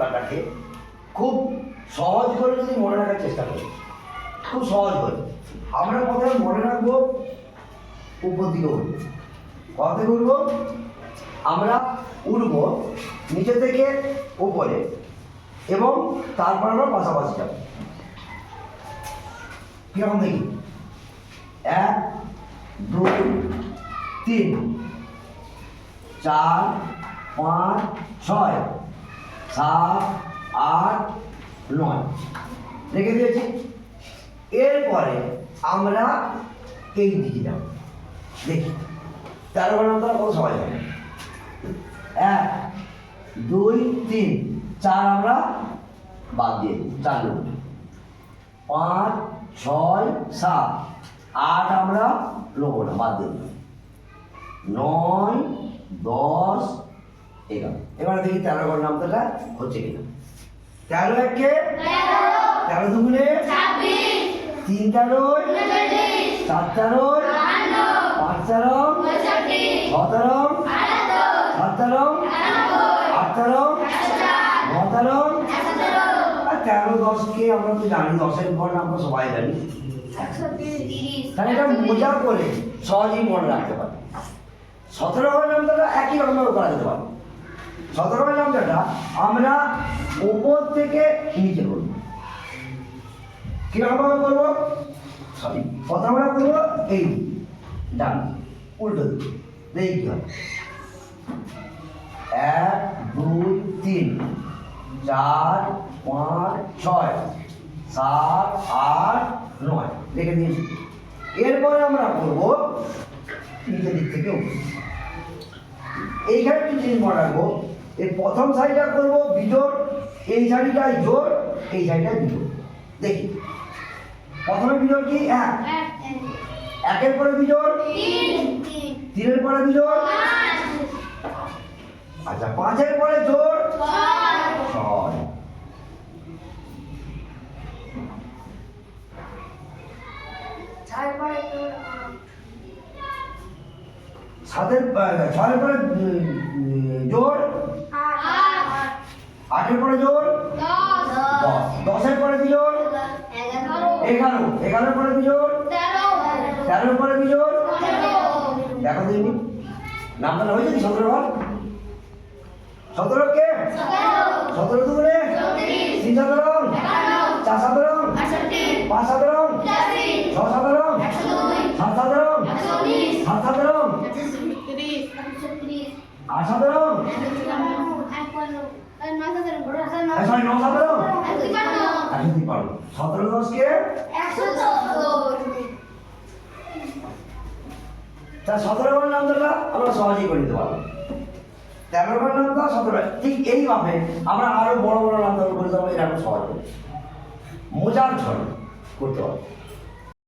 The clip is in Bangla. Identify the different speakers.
Speaker 1: কথাটাকে খুব সহজ করে যদি মনে রাখার চেষ্টা করি খুব সহজ করে আমরা কথা মনে রাখবো উপর দিকে উঠবো কথা উঠবো আমরা উঠব নিচে থেকে উপরে এবং তারপর আমরা পাশাপাশি যাব কিরকম দেখি এক দুই তিন চার পাঁচ ছয় সাত আট নয় রেখে দিয়েছি এরপরে আমরা এই দিকে যাব দেখি তেরো ঘন্টা কত সবাই যাবে এক দুই তিন চার আমরা বাদ দিয়ে চার লোক পাঁচ ছয় সাত আট আমরা লোক বাদ দিয়ে নয় দশ এগারো এবার দেখি তেরো ঘর নামতাটা হচ্ছে কিনা তেরো একে তেরো দুগুনে তিন তেরো চার তেরো পাঁচ তেরো
Speaker 2: ছ তেরো সাত
Speaker 1: তেরো আট তেরো
Speaker 2: ন
Speaker 1: তেরো আর তেরো দশকে আমরা তো জানি দশের ঘর আমরা সবাই জানি তাহলে এটা মজা করে সহজেই মনে রাখতে পারি সতেরো ঘর নামটা একই রকমভাবে করা যেতে পারে সতেরো যন্ত্রটা আমরা উপর থেকে নিচে করব কীরকমভাবে করবো সরি প্রথমটা করবো এই ডান উল্টো এই কী হবে এক দুই তিন চার পাঁচ ছয় সাত আট নয় লিখে দিয়েছি এরপরে আমরা করবো নিচের দিক থেকে এইখানে একটু জিনিস মনে রাখবো এই প্রথম শাড়িটা করব বিজোর এই শাড়িটায় জোর এই শাড়িটায় বিজোর দেখি প্রথমে বিজোর কি এক একের পরে বিজোর তিনের পরে বিজোর আচ্ছা পাঁচের পরে জোর ছয় সাতের ছয়ের পরে জোর আটের পরে জোর
Speaker 2: দশ
Speaker 1: দশের পরে বিজোর এগারো এগারোর পরে বিজোর তেরোর পরে বিজোর দেখো দিন নামটা হয়েছে কি সতেরো ঘর সতেরো কে সতেরো দুগুণে তিন সাধারণ চার সাধারণ পাঁচ সাধারণ ছ সাধারণ সাত সাধারণ সাত সাধারণ আট সাধারণ
Speaker 3: হ্যাঁ, আচ্ছা,
Speaker 1: সতেরো দশ তা সতেরো ঘর নাম ধরলাম আমরা সহজেই করে নিতে পারবো তেরো নাম তো সতেরো ঠিক এইভাবে আমরা আরো বড় বড় নাম ধরবো এরকম সহজ মোজার ঝড় করতে পারবো